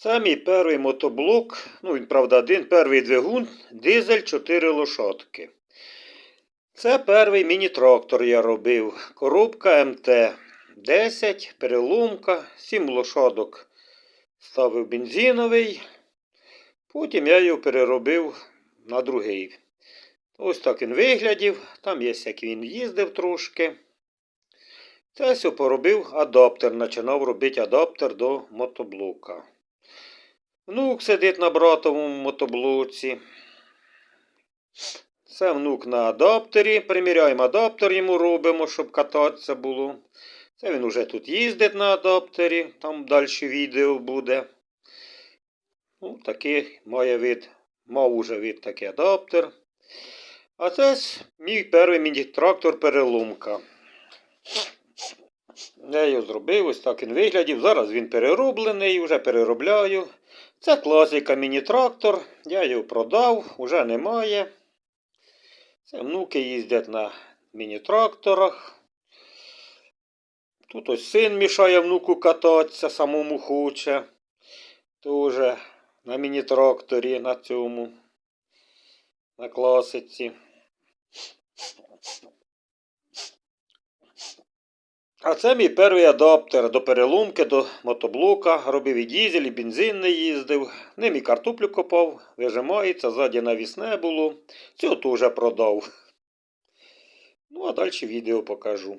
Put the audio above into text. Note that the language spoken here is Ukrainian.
Це мій перший мотоблок, ну він, правда, один, перший двигун, дизель 4 лошадки. Це перший міні-трактор я робив. Коробка МТ-10, переломка, 7 лошадок ставив бензиновий. Потім я його переробив на другий. Ось так він виглядів. Там є, як він їздив трошки. Це все поробив адаптер. Починав робити адаптер до мотоблока. Внук сидить на братовому мотоблоці. Це внук на адаптері. Приміряємо адаптер йому робимо, щоб кататися було. Це він уже тут їздить на адаптері, там далі відео буде. Ну, такий має вид, мав уже вид такий адаптер. А це мій перший міні-трактор переломка. Я зробив, ось так він виглядів. Зараз він перероблений, вже переробляю. Це класика міні-трактор. Я його продав, вже немає. Це внуки їздять на міні-тракторах. Тут ось син мішає внуку кататися, самому хоче. Тоже на міні-тракторі на цьому. На класиці. А це мій перший адаптер до переломки, до мотоблока. Робив і дізель, і бензин не їздив. Ним і картоплю копав, вижимається, ззаді навісне було. Цього теж продав. Ну, а далі відео покажу.